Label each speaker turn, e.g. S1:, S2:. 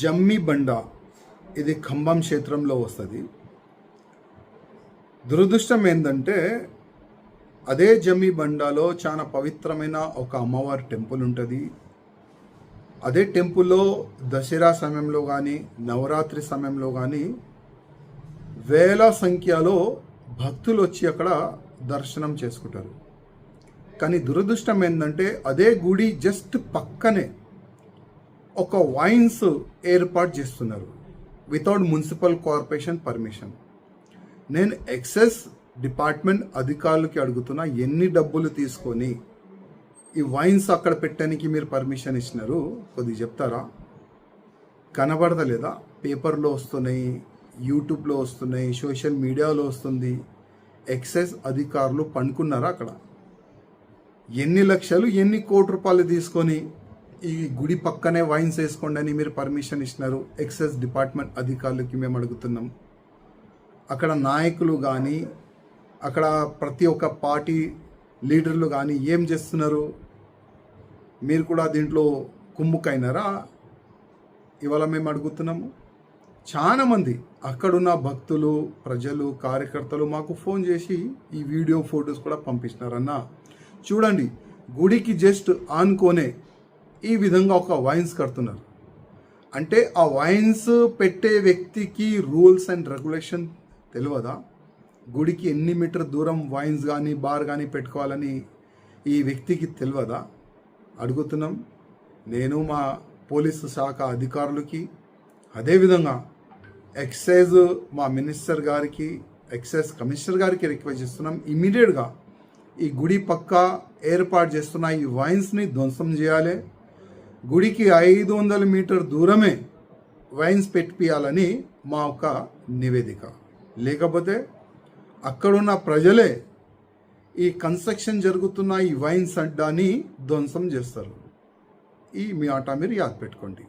S1: జమ్మి బండ ఇది ఖమ్మం క్షేత్రంలో వస్తుంది. దురదృష్టం ఏంటంటే అదే జమ్మి బండాలో చాలా పవిత్రమైన ఒక అమ్మవారి టెంపుల్ ఉంటుంది. అదే టెంపుల్లో దసరా సమయంలో కానీ నవరాత్రి సమయంలో కానీ వేల సంఖ్యలో భక్తులు వచ్చి అక్కడ దర్శనం చేసుకుంటారు. కానీ దురదృష్టం ఏంటంటే అదే గుడి జస్ట్ పక్కనే ఒక వైన్స్ ఏర్పాటు చేస్తున్నారు వితౌట్ మున్సిపల్ కార్పొరేషన్ పర్మిషన్. నేను ఎక్సెస్ డిపార్ట్మెంట్ అధికారులకి అడుగుతున్నా ఎన్ని డబ్బులు తీసుకొని ఈ వైన్స్ అక్కడ పెట్టడానికి మీరు పర్మిషన్ ఇచ్చినారు? కొద్దిగా చెప్తారా? కనబడతలేదా? పేపర్లో వస్తున్నాయి యూట్యూబ్లో వస్తున్నాయి సోషల్ మీడియాలో వస్తుంది. ఎక్సైజ్ అధికారులు పండుకున్నారా అక్కడ? ఎన్ని లక్షలు ఎన్ని కోటి రూపాయలు తీసుకొని ఈ గుడి పక్కనే వైన్స్ వేసుకోండి అని మీరు పర్మిషన్ ఇచ్చినారు. ఎక్సైజ్ డిపార్ట్మెంట్ అధికారులకి మేము అడుగుతున్నాం. అక్కడ నాయకులు కానీ అక్కడ ప్రతి ఒక్క పార్టీ లీడర్లు కానీ ఏం చేస్తున్నారు? మీరు కూడా దీంట్లో కుమ్ముకైనారా? ఇవాళ మేము అడుగుతున్నాము చాలామంది అక్కడున్న భక్తులు ప్రజలు కార్యకర్తలు మాకు ఫోన్ చేసి ఈ వీడియో ఫొటోస్ కూడా పంపిస్తున్నారన్న చూడండి గుడికి జస్ట్ ఆనుకోనే ఈ విధంగా ఒక వైన్స్ కడుతున్నారు. అంటే ఆ వైన్స్ పెట్టే వ్యక్తికి రూల్స్ అండ్ రెగ్యులేషన్ తెలియదా? గుడికి ఎన్ని మీటర్ దూరం వైన్స్ కానీ బార్ కానీ పెట్టుకోవాలని ఈ వ్యక్తికి తెలియదా? అడుగుతున్నాం. నేను మా పోలీసు శాఖ అధికారులకి అదేవిధంగా ఎక్సైజ్ మా మినిస్టర్ గారికి ఎక్సైజ్ కమిషనర్ గారికి రిక్వెస్ట్ చేస్తున్నాం. ఇమీడియట్గా ఈ గుడి పక్క ఏర్పాటు చేస్తున్న ఈ వైన్స్ని ధ్వంసం చేయాలి. గుడికి ఐదు వందల మీటర్ దూరమే వైన్స్ పెట్టియాలని మా ఒక నివేదిక. లేకపోతే అక్కడున్న ప్రజలే ఈ కన్స్ట్రక్షన్ జరుగుతున్న ఈ వైన్స్ అడ్డాని ధ్వంసం చేస్తారు. ఈ మీ ఆట మీరు యాద్ పెట్టుకోండి.